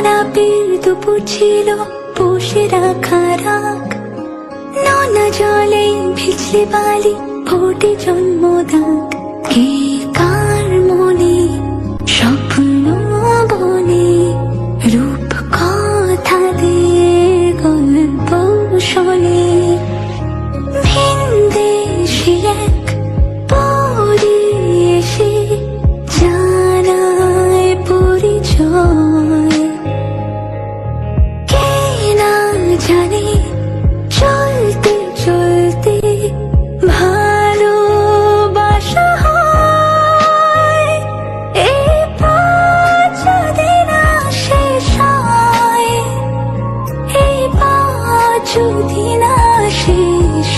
শীতের দুপুর ছিল বসে রাখা রাখ নোনা জলে ভিজলে বালি ফোটে জন্মদাগ কে কার মনে স্বপ্ন বনে? রূপ কথা দিয়ে গল্প শোনে। ভিনদেশে এক পরে এসে জানায় পরিচয় শেষ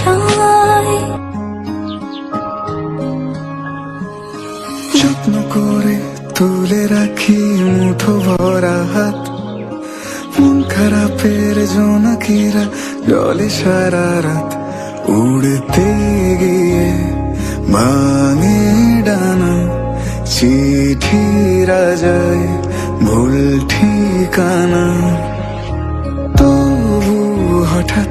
যত্ন করে তুলে রাখি মুঠো ভরা হাত। মন খারাপের জোনাকিরা জলে সারা রাত উড়তে গিয়ে ভাঙে ডানা। চিঠিরা যায় ভুল ঠিকানা। তবু হঠাৎ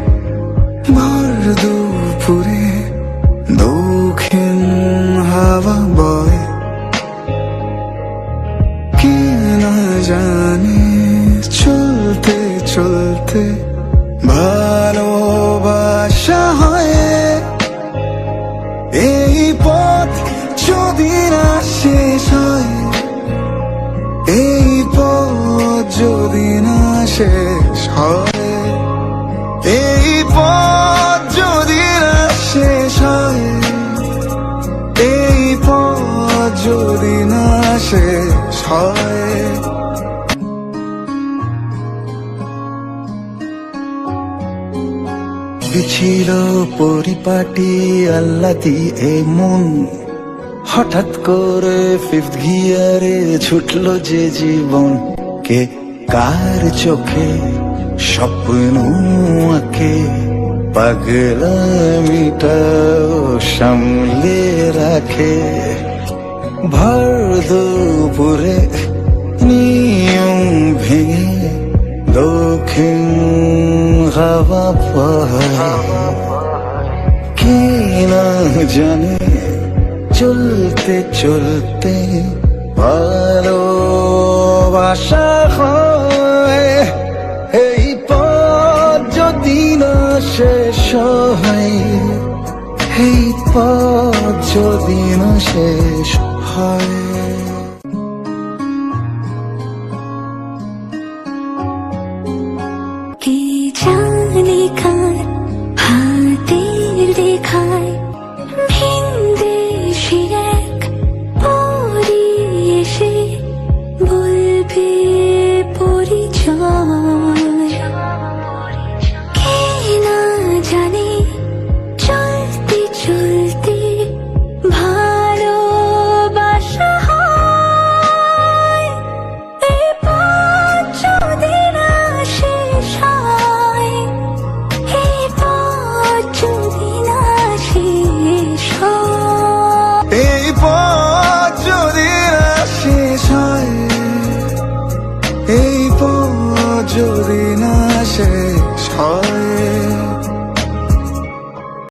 জানে চলতে চলতে ভালোবাসা হয় এই পথ যদি না শেষ হয় এই পথ যদি না শেষ হয় এই পথ যদি না শেষ হয় এই পথ যদি না শেষ হয় ছিল পরিপাটি, আল্লাতি এ মন হঠাৎ করে ফিফথ গিয়ারে ছুটলো যে জীবন। কে কার চোখে স্বপ্ন আঁকে? পাগলামিটাও সামলে রাখে। ভর দুপুরে নিয়ম ভেঙে দক্ষিণ হাওয়া কে না জানে চলতে চলতে ভালোবাসা হয় এই পথ যদি না শেষ হয় এই পথ যদি না শেষ হয় এই পা যদি না শেষ হয়।